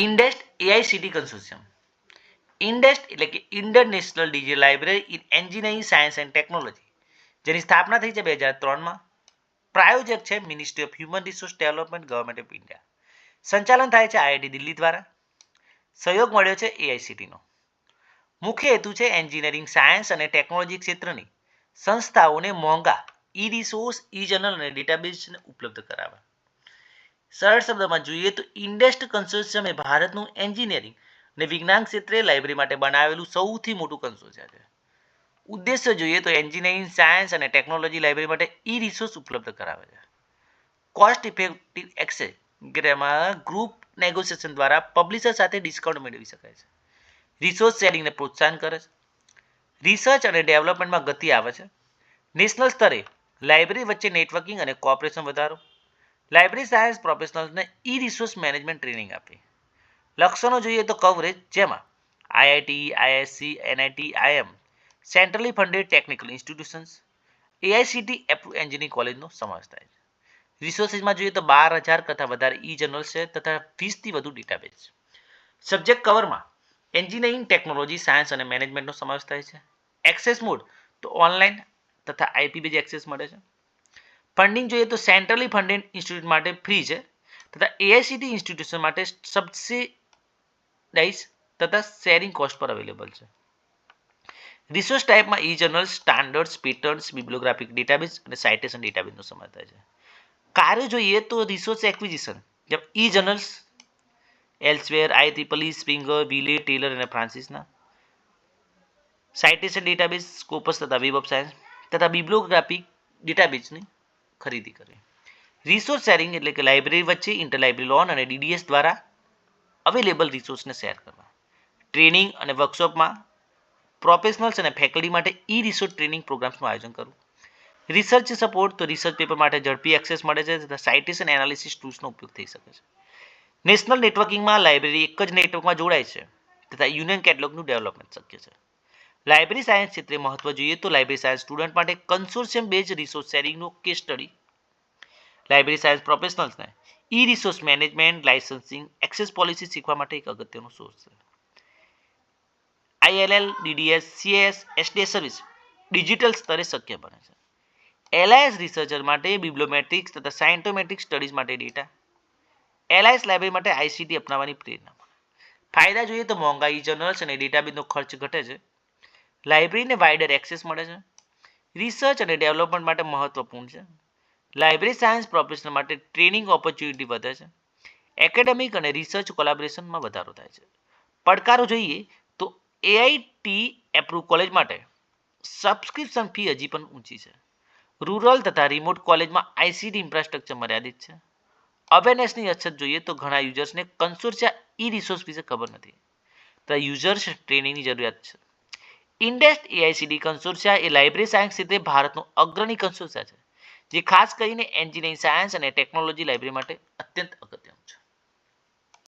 ઇન્ડેસ્ટ AICT કન્સોર્શિયમ ઇન્ડેસ્ટ એટલે કે international digital library in engineering science and technology જેની સ્થાપના થઈ છે બે હજાર ત્રણમાં પ્રાયોજક છે ministry of human resource development government of India સંચાલન થાય છે આઈઆઈટી દિલ્હી દ્વારા. સહયોગ મળ્યો છે એઆઈસીટીનો મુખ્ય હેતુ છે એન્જિનિયરિંગ, સાયન્સ અને ટેકનોલોજી ક્ષેત્રની સંસ્થાઓને મોંઘા ઈ રિસોર્સ ઈ જર્નલ અને ડેટાબેઝને ઉપલબ્ધ કરાવવા. સરળ શબ્દમાં જોઈએ તો ઇન્ડેસ્ટ કન્સોર્શિયમ એ ભારતનું એન્જિનિયરિંગ અને વિજ્ઞાન ક્ષેત્રે લાઇબ્રેરી માટે બનાવેલું સૌથી મોટું કન્સોર્શિયમ છે. ઉદ્દેશ્ય જોઈએ તો એન્જિનિયરિંગ સાયન્સ અને ટેકનોલોજી લાઇબ્રેરી માટે ઈ રિસોર્સ ઉપલબ્ધ કરાવે છે. કોસ્ટ ઇફેક્ટિવ એક્સેસ જેમાં ગ્રુપ નેગોશિએશન દ્વારા પબ્લિશર સાથે ડિસ્કાઉન્ટ મેળવી શકાય છે. રિસોર્સ શેરિંગને પ્રોત્સાહન કરે છે. રિસર્ચ અને ડેવલપમેન્ટમાં ગતિ આવે છે. નેશનલ સ્તરે લાઇબ્રેરી વચ્ચે નેટવર્કિંગ અને કોઓપરેશન વધારો. લાઇબ્રેરી સાયન્સ પ્રોફેશનલ્સને ઈ રિસોર્સ મેનેજમેન્ટ ટ્રેનિંગ આપી. લક્ષણો જોઈએ તો કવરેજ, જેમાં IIT IISc NIT IIM centrally funded technical institutions AICTE approve engineering કોલેજનો સમાવેશ થાય છે. રિસોર્સિસમાં જોઈએ તો બાર હજાર કરતાં વધારે ઈ જર્નલ્સ છે તથા વીસથી વધુ ડેટાબેઝ. સબ્જેક્ટ કવરમાં એન્જિનિયરિંગ, ટેકનોલોજી, સાયન્સ અને મેનેજમેન્ટનો સમાવેશ થાય છે. એક્સેસ મોડ તો ઓનલાઈન તથા આઈપી બેઝ એક્સેસ મળે છે. ફંડિંગ જોઈએ તો સેન્ટ્રલી ફંડેડ ઇન્સ્ટિટ્યૂટ માટે ફ્રી છે, તથા એઆઈસીટી ઇન્સ્ટિટ્યુશન માટે સબસિડાઇઝ તથા શેરિંગ કોસ્ટ પર અવેલેબલ છે. Resource ટાઈપમાં e journal standards patterns bibliographic database અને સાઇટેશન ડેટાબેઝનો સમાવેશ થાય છે. કાર્ય જોઈએ તો રિસોર્સ એક્વિઝિશન જેમ ઈ જર્નલ્સ એલ્સવેર આઈ ત્રિપલી સ્પ્રિંગર વિલે ટેલર અને ફ્રાન્સિસના સાઇટેશન ડેટાબેઝ સ્કોપસ તથા વેબ ઓફ સાયન્સ તથા બિબ્લોગ્રાફિક ડેટાબેઝની ખરીદી કરે. રિસોર્સ શેરિંગ એટલે કે લાઇબ્રેરી વચ્ચે ઇન્ટર લાઇબ્રેરી લોન અને ડીડીએસ દ્વારા અવેલેબલ રિસોર્સને શેર કરવા. ટ્રેનિંગ અને વર્કશોપમાં પ્રોફેશનલ્સ અને ફેકલ્ટી માટે ઈ રિસોર્સ ટ્રેનિંગ પ્રોગ્રામ્સનું આયોજન કરવું. રિસર્ચ સપોર્ટ તો રિસર્ચ પેપર માટે ઝડપી એક્સેસ મળે છે, તથા સાઇટેશન એનાલિસિસ ટૂલ્સનો ઉપયોગ થઈ શકે છે. નેશનલ નેટવર્કિંગમાં લાઇબ્રેરી એક જ નેટવર્કમાં જોડાય છે, તથા યુનિયન કેટલોગનું ડેવલપમેન્ટ શક્ય છે. લાઇબ્રેરી સાયન્સ ક્ષેત્રે મહત્વ જોઈએ તો લાઇબ્રેરી સાયન્સ સ્ટુડન્ટ માટે કન્સોર્શિયમ બેઝ રિસોર્સ શેરિંગનો case study library science પ્રોફેશનલ્સને e resource management, licensing, access policy શીખવા માટે એક અગત્યનો સોર્સ છે. ILL DDS CS SDS service digital સ્તરે શક્ય બને છે. એલઆઈએસ રિસર્ચર માટે બિબ્લોમેટ્રિક્સ તથા સાયન્ટોમેટ્રિક સ્ટડીઝ માટે ડેટા. એલઆઈએસ લાઇબ્રેરી માટે આઈસીટી અપનાવવાની પ્રેરણા. ફાયદા જોઈએ તો મોંઘા ઈ જર્નલ્સ અને ડેટાબેઝનો ખર્ચ ઘટે છે. લાઇબ્રેરીને વાઇડર એક્સેસ મળે છે. રિસર્ચ અને ડેવલપમેન્ટ માટે મહત્વપૂર્ણ છે. લાઇબ્રેરી સાયન્સ પ્રોફેશનલ માટે ટ્રેનિંગ ઓપોર્ચ્યુનિટી વધે છે. એકેડેમિક અને રિસર્ચ કોલાબોરેશનમાં વધારો થાય છે. પડકારો જોઈએ તો એઆઈટી એપ્રુવ કોલેજ માટે સબસ્ક્રિપ્શન ફી હજી પણ ઊંચી છે. રૂરલ તથા રિમોટ કોલેજમાં આઈસીટી ઇન્ફ્રાસ્ટ્રક્ચર મર્યાદિત છે. અવેરનેસની અછત જોઈએ તો ઘણા યુઝર્સને કન્સોર્શિયા ઈ રિસોર્સ વિશે ખબર નથી. તથા યુઝર્સ ટ્રેનિંગની જરૂરિયાત છે. ઇન્ડેસ્ટ એઆઈસીડી કન્સોર્શિયા એ લાઇબ્રેરી સાયન્સ ક્ષેત્રે ભારતનું અગ્રણી કન્સોર્શિયા છે, જે ખાસ કરીને એન્જિનિયરિંગ સાયન્સ અને ટેકનોલોજી લાઇબ્રેરી માટે અત્યંત